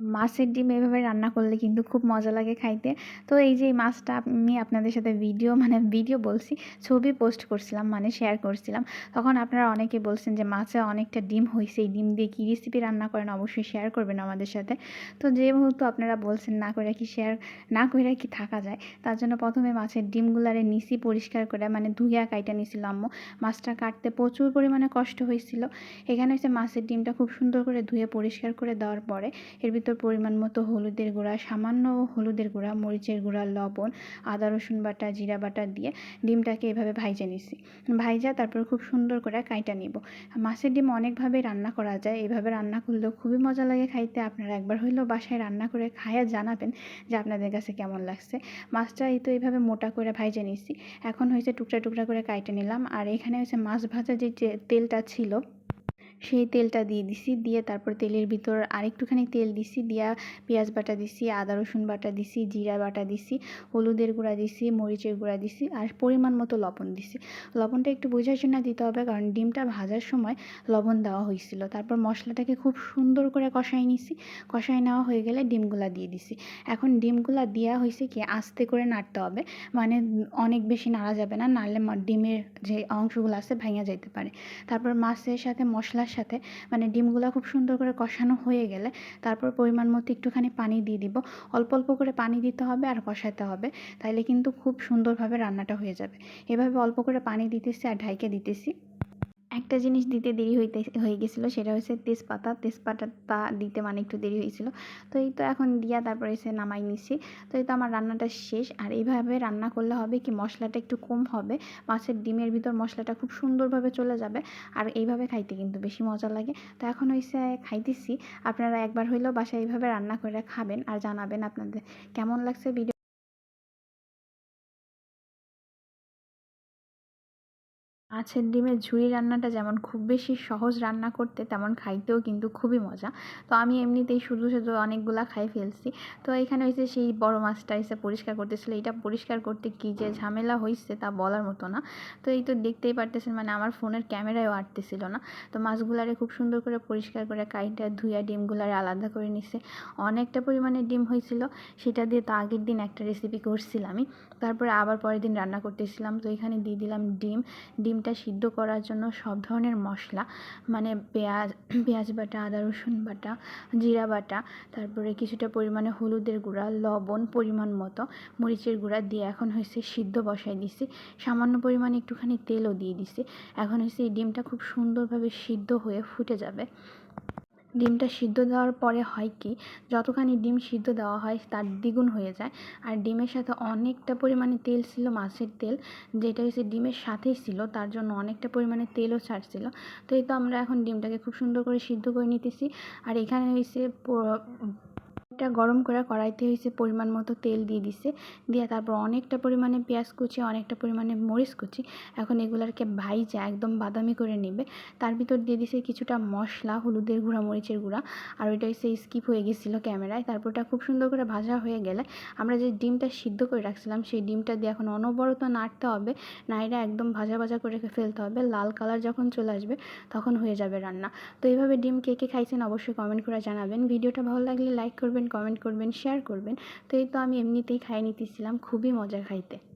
মাছের ডিম এভাবে রান্না করলে কিন্তু খুব মজা লাগে খাইতে। তো এই যে মাছটা আমি আপনাদের সাথে ভিডিও মানে ভিডিও বলছি, ছবি পোস্ট করছিলাম মানে শেয়ার করছিলাম। তখন আপনারা অনেকে বলছেন যে মাছে অনেকটা ডিম হয়েছে এই ডিম দিয়ে কী রেসিপি রান্না করেন, অবশ্যই শেয়ার করবেন আমাদের সাথে। তো যেহেতু আপনারা বলছেন না করে কি শেয়ার না করে কি থাকা যায়, তার জন্য প্রথমে মাছের ডিমগুলারে নিচি পরিষ্কার করে মানে ধুইয়া কাইটা নিছিল আম্মু। মাছটা কাটতে প্রচুর পরিমাণে কষ্ট হয়েছিল এখানে হচ্ছে মাছের ডিমটা খুব সুন্দর করে ধুয়ে পরিষ্কার করে দেওয়ার পরে, এর ভিতর পরিমাণ মতো হলুদের গুঁড়া, সামান্য হলুদের গুঁড়া, মরিচের গুঁড়া, লবণ, আদা, রসুন বাটা, জিরা বাটা দিয়ে ডিমটাকে এভাবে ভাইজে নিছি। ভাইজা তারপর খুব সুন্দর করে কাইটা নিব। মাছের ডিম অনেকভাবে রান্না করা যায়। এভাবে রান্না করলেও খুবই মজা লাগে খাইতে। আপনারা একবার হইলেও বাসায় রান্না করে খাইয়া জানাবেন যে আপনাদের কাছে কেমন লাগছে। মাছটা এই তো এইভাবে মোটা করে ভাইজে নিছি। এখন হয়েছে টুকরা টুকরা করে কাইটে নিলাম। আর এখানে হয়েছে মাছ ভাজা যে তেলটা ছিল সেই তেলটা দিয়ে দিছি, দিয়ে তারপর তেলের ভিতর আরেকটুখানি তেল দিছি, দিয়া পেঁয়াজ বাটা দিছি, আদা, রসুন বাটা দিছি, জিরা বাটা দিছি, হলুদের গুঁড়া দিছি, মরিচের গুঁড়া দিছি আর পরিমাণ মতো লবণ দিছি। লবণটা একটু বোঝার জন্য দিতে হবে কারণ ডিমটা ভাজার সময় লবণ দেওয়া হয়েছিল। তারপর মশলাটাকে খুব সুন্দর করে কষাই নিছি, কষাই নেওয়া হয়ে গেলে ডিমগুলা দিয়ে দিছি। এখন ডিমগুলা দেওয়া হয়েছে কি, আস্তে করে নাড়তে হবে মানে অনেক বেশি নাড়া যাবে না, নাড়লে ডিমের যে অংশগুলো আছে ভেঙে যেতে পারে। তারপর মাছের সাথে মশলার সাথে। মানে ডিমগুলো খুব সুন্দর করে কষানো হয়ে গেলে তারপর পরিমাণ মতো একটুখানি পানি দিয়ে দিব। অল্প অল্প করে পানি দিতে হবে আর কষাতে হবে। তাইলে কিন্তু খুব সুন্দরভাবে রান্নাটা হয়ে যাবে। এভাবে অল্প করে পানি দিতেছি আর ঢাইকে দিতেছি। একটা জিনিস দিতে দেরি হইতে, হয়ে গেছিল, সেটা হচ্ছে তেজপাতা। তেজপাতাটা দিতে মানে একটু দেরি হয়েছিল তো এই তো এখন দিয়া তারপরে এসে নামাই নিচ্ছি তো এই তো আমার রান্নাটা শেষ। আর এইভাবে রান্না করলে হবে কি, মশলাটা একটু কম হবে। মাছের ডিমের ভিতর মশলাটা খুব সুন্দরভাবে চলে যাবে। আর এইভাবে খাইতে কিন্তু বেশি মজা লাগে। তো এখন হয়েছে খাইতেছি। আপনারা একবার হইলেও বাসায় এইভাবে রান্না করে খাবেন আর জানাবেন আপনাদের কেমন লাগছে ভিডিও মাছের ডিমের ঝুড়ি রান্নাটা যেমন খুব বেশি সহজ রান্না করতে, তেমন খাইতেও কিন্তু খুবই মজা। তো আমি এমনিতেই শুধু শুধু অনেকগুলা খাই ফেলছি। তো এখানে হয়েছে সেই বড় মাছটা এসে পরিষ্কার করতেছিল, এটা পরিষ্কার করতে কী যে ঝামেলা হয়েছে তা বলার মতো না। তো এই তো দেখতেই পারতেছেন মানে আমার ফোনের ক্যামেরায়ও আটতেছিল না। তো মাছগুলারে খুব সুন্দর করে পরিষ্কার করে কাইটা ধুইয়া ডিমগুলারে আলাদা করে নিছে। অনেকটা পরিমাণে ডিম হয়েছিল সেটা দিয়ে তো আগের দিন একটা রেসিপি করছিলামই। তারপরে আবার পরের দিন রান্না করতেছিলাম, তো এখানে দিয়ে দিলাম ডিম। ডিমটা সিদ্ধ করার জন্য সব ধরনের মশলা মানে পেঁয়াজ পেঁয়াজ বাটা, আদা রসুন বাটা, জিরা বাটা, তারপরে কিছুটা পরিমাণে হলুদের গুঁড়া, লবণ পরিমাণ মতো, মরিচের গুঁড়া দিয়ে এখন হয়েছে সিদ্ধ বসাই দিছি। সামান্য পরিমাণে একটুখানি তেলও দিয়ে দিছি। এখন হয়েছে এই ডিমটা খুব সুন্দরভাবে সিদ্ধ হয়ে ফুটে যাবে। ডিমটা সিদ্ধ দেওয়ার পরে হয় কি, যতখানি ডিম সিদ্ধ দেওয়া হয় তার দ্বিগুণ হয়ে যায়। আর ডিমের সাথে অনেকটা পরিমাণে তেল ছিল, মাছের তেল, যেটা হচ্ছে ডিমের সাথেই ছিল, তার জন্য অনেকটা পরিমাণে তেলও ছাড়ছিল। তো এই তো আমরা এখন ডিমটাকে খুব সুন্দর করে সিদ্ধ করে নিতেছি। আর এখানে হয়েছে এটা গরম করে কড়াইতে হয়েছে পরিমাণ মতো তেল দিয়ে দিছে। দিয়ে তারপর অনেকটা পরিমাণে পেঁয়াজ কুচি, অনেকটা পরিমাণে মরিচ কুচি। এখন এগুলারকে ভাইজা একদম বাদামি করে নেবে। তার ভিতর দিয়ে দিছে কিছুটা মশলা, হলুদের গুঁড়া, মরিচের গুঁড়া। আর ওইটা হচ্ছে স্কিপ হয়ে গেছিল ক্যামেরায়। তারপর ওটা খুব সুন্দর করে ভাজা হয়ে গেলে আমরা যে ডিমটা সিদ্ধ করে রাখছিলাম সেই ডিমটা দিয়ে এখন অনবরত নাড়তে হবে। নাইরা একদম ভাজা ভাজা করে ফেলতে হবে। লাল কালার যখন চলে আসবে তখন হয়ে যাবে রান্না। তো এইভাবে ডিম কে কে খাইছেন অবশ্যই কমেন্ট করে জানাবেন। ভিডিওটা ভালো লাগলে লাইক করবেন কমেন্ট করবেন শেয়ার করবেন। তো এই তো আমি এমনিতেই খাইয়ে নিতেছিলাম খুবই মজা খাইতে।